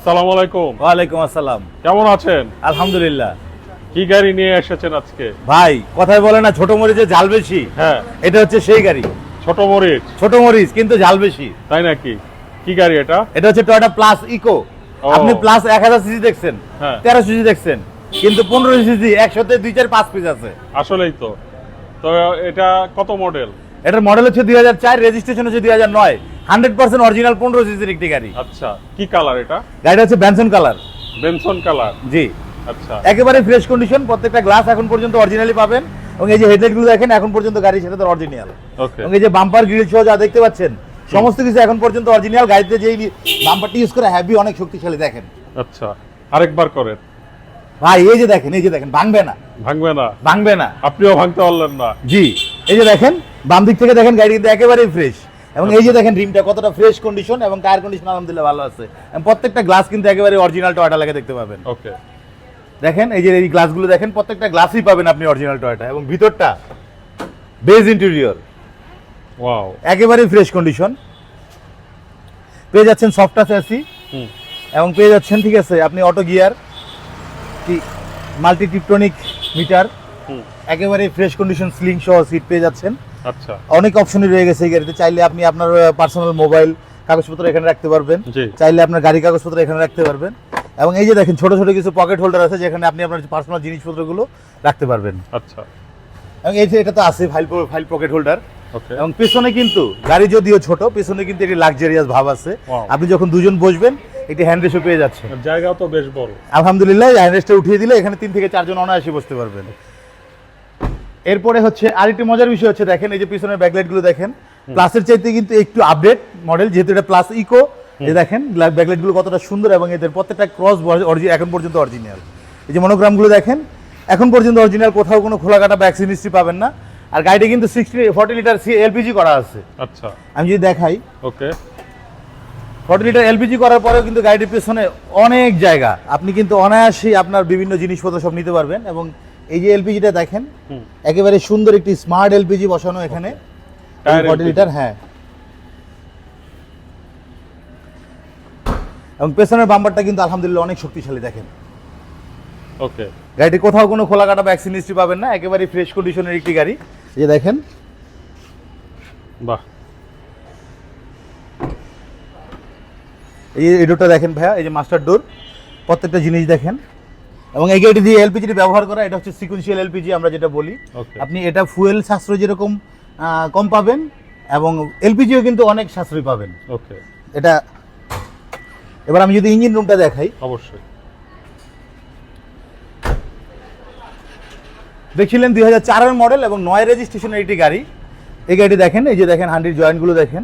আসসালামু আলাইকুম। ওয়ালাইকুম আসসালাম। কেমন আছেন? আলহামদুলিল্লাহ। কি গাড়ি নিয়ে এসেছেন আজকে? ভাই কথায় বলে না ছোট মরিচে ঝাল বেশি। হ্যাঁ। এটা হচ্ছে সেই গাড়ি। ছোট মরিচ? ছোট মরিচ কিন্তু ঝাল বেশি। তাই নাকি? কি গাড়ি এটা? এটা হচ্ছে টয়োটা প্লাস ইকো আপনি প্লাস এক হাজার সিসি দেখছেন হ্যাঁ। তেরো সিসি দেখছেন কিন্তু পনেরো সিসি একসাথে দুই চার পাঁচ পিস আছে। আসলেই তো। তো এটা কত মডেল এটার মডেল হচ্ছে দুই হাজার চার রেজিস্ট্রেশন হচ্ছে দুই হাজার নয়। হান্ড্রেড পার্সেন্ট অরিজিনাল পনেরো সিসির একটি গাড়ি। আচ্ছা কি কালার এটা? গাড়িটা হচ্ছে ব্যানসন কালার। Benson colour? জি। আচ্ছা। একেবারে ফ্রেশ কন্ডিশন প্রত্যেকটা গ্লাস এখন পর্যন্ত অরিজিনালি পাবেন। এবং এই যে হেডলাইটগুলো দেখেন এখন পর্যন্ত গাড়ির সাথে অরিজিনাল ওকে এবং এই যে বাম্পার গ্রিল সহ যা দেখতে পাচ্ছেন সমস্ত কিছু এখন পর্যন্ত অরিজিনাল গাড়িতে যেই বাম্পারটি ইউজ করে হ্যাভি অনেক শক্তিশালী দেখেন। আচ্ছা আরেকবার করেন। ভাই এই যে দেখেন এই যে দেখেন ভাঙবে না। ভাঙবে না? ভাঙবে না। আপনিও ভাঙতে পারলেন না। জি এই যে দেখেন বাম দিক থেকে দেখেন গাড়ি কিন্তু একেবারেই ফ্রেশ এবং এই যে দেখেন রিমটা কতটা ফ্রেশ কন্ডিশন এবং টায়ার কন্ডিশন আলহামদুলিল্লাহ ভালো আছে। এবং প্রত্যেকটা গ্লাস কিন্তু একেবারে অরিজিনাল টয়টা লাগে দেখতে পাবেন। ওকে দেখেন এই যে এই গ্লাসগুলো দেখেন প্রত্যেকটা গ্লাসই পাবেন আপনি অরিজিনাল টয়টা এবং ভিতরটা বেজ ইন্টেরিয়র ওয়াও একেবারেই ফ্রেশ কন্ডিশন পেয়ে যাচ্ছেন সফট টাচ এসি হুম। এবং পেয়ে যাচ্ছেন ঠিক আছে আপনি অটো গিয়ার কি মাল্টি টিপটনিক মিটার একেবারে ফ্রেশ কন্ডিশন স্লিং সহ সিট পেয়ে যাচ্ছেন। আচ্ছা। অনেক অপশনই রয়ে গেছে এই গাড়িতে। চাইলে আপনি আপনার পার্সোনাল মোবাইল কাগজপত্র এখানে রাখতে পারবেন। চাইলে আপনার গাড়ি কাগজপত্র এখানে রাখতে পারবেন। এবং এই যে দেখেন ছোট ছোট কিছু পকেট হোল্ডার আছে যেখানে আপনি আপনার পার্সোনাল জিনিসপত্রগুলো রাখতে পারবেন। আচ্ছা। এবং এই যে এটা তো আছে ফাইল ফাইল পকেট হোল্ডার এবং পেছনে কিন্তু গাড়ি যদিও ছোট পেছনে কিন্তু একটি লাক্সারিয়াস ভাব আছে। আপনি যখন দুজন বসবেন একটি হ্যান্ড রেসও পেয়ে যাচ্ছে জায়গাও তো বেশ বড়। আলহামদুলিল্লাহ হ্যান্ড রেসটা উঠিয়ে দিলে এখানে তিন থেকে চারজন অনায়াসে বসতে পারবেন। এরপরে হচ্ছে আরেকটি মজার বিষয় হচ্ছে দেখেন এই যে পিছনের ব্যাকলাইটগুলো দেখেন প্লাসের চাইতে কিন্তু একটু আপডেট মডেল যেহেতু এটা প্লাস ইকো এই দেখেন ব্যাকলাইটগুলো কতটা সুন্দর এবং এদের প্রত্যেকটা ক্রস এখন পর্যন্ত অরিজিনাল এই যে মনোগ্রামগুলো দেখেন এখন পর্যন্ত অরিজিনাল কোথাও কোনো খোলা কাটা ভ্যাকসিন হিস্ট্রি পাবেন না। আর গাড়িটা কিন্তু sixty forty litre C LPG করা আছে। আচ্ছা। আমি যদি দেখাই। ওকে। ফর্টি লিটার এলপিজি করার পরেও কিন্তু গাড়িটির পেছনে অনেক জায়গা। আপনি কিন্তু অনায়াসেই আপনার বিভিন্ন জিনিসপত্র সব নিতে পারবেন এবং এই যে এলপিজিটা দেখেন একেবারে সুন্দর একটি স্মার্ট এলপিজি বসানো এখানে। ফর্টি লিটার হ্যাঁ। এবং পেছনের বাম্পারটা কিন্তু আলহামদুলিল্লাহ অনেক শক্তিশালী দেখেন। ওকে গাড়িটি কোথাও কোনো খোলা কাটা ভ্যাকসিন হিস্ট্রি পাবেন না একেবারে ফ্রেশ কন্ডিশনের একটি গাড়ি। এই দেখেন। বাহ। এই এই ডোরটা দেখেন ভাইয়া এই যে মাস্টার ডোর প্রত্যেকটা জিনিস দেখেন। এবং এই গাড়িটি দিয়ে এলপিজিটি ব্যবহার করা এটা হচ্ছে সিকুয়েন্সিয়াল এলপিজি আমরা যেটা বলি। আপনি এটা ফুয়েল সাশ্রয় যেরকম কম পাবেন এবং এলপিজিও কিন্তু অনেক সাশ্রয় পাবেন। ওকে এটা এবার আমি যদি ইঞ্জিন রুমটা দেখাই। অবশ্যই। দেখছিলেন দুই হাজার চারের মডেল এবং নয় রেজিস্ট্রেশনের একটি গাড়ি। এই গাড়িটি দেখেন এই যে দেখেন হান্ড্রেড জয়েন্টগুলো দেখেন।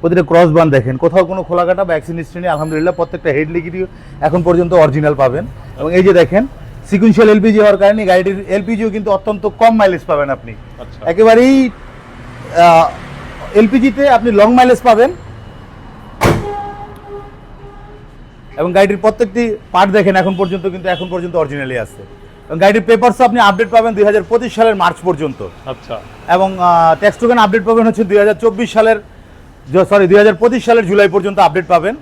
প্রতিটা ক্রস বান দেখেন। কোথাও কোনো খোলাকাটা ভ্যাকসিন হিস্ট্রি নেই আলহামদুলিল্লাহ প্রত্যেকটা হেড লিগিটিও এখন পর্যন্ত অরিজিনাল পাবেন। এবং এই যে দেখেন সিকুয়েন্সিয়াল এলপিজি হওয়ার কারণে গাড়িটির এলপিজিও কিন্তু অত্যন্ত কম মাইলেজ পাবেন আপনি। আচ্ছা। একেবারেই এলপিজিতে আপনি লং মাইলেজ পাবেন। এবং গাড়িটির প্রত্যেকটি পার্ট দেখেন এখন পর্যন্ত কিন্তু এখন পর্যন্ত অরিজিনালি আছে। এবং গাড়িটির পেপারস আপনি আপডেট পাবেন দুই হাজার পঁচিশ সালের মার্চ পর্যন্ত। আচ্ছা। এবং ট্যাক্স টোকেন আপডেট পাবেন হচ্ছে দুই হাজার চব্বিশ সালের সরি দুই সালের জুলাই পর্যন্ত আপডেট পাবেন।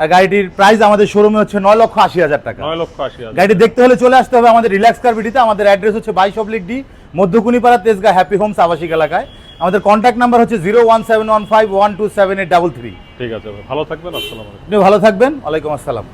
আর গাড়িটির প্রাইস আমাদের শোরুমে হচ্ছে নয় লক্ষ আশি হাজার টাকা। নয় লক্ষ আশি গাড়িটি দেখতে হলে চলে আসতে হবে আমাদের রিল্যাক্স কার্বিটিতে আমাদের অ্যাড্রেস হচ্ছে বাইশ oblique D Madhyakunipara Tejgaon happy homes আবাসিক এলাকায়। আমাদের কন্ট্যাক্ট নাম্বার হচ্ছে zero one seven one five one two seven eight double three ঠিক আছে ভালো থাকবেন আসসালাম আপনি ভালো থাকবেন। ওয়ালাইকুম আসসালাম।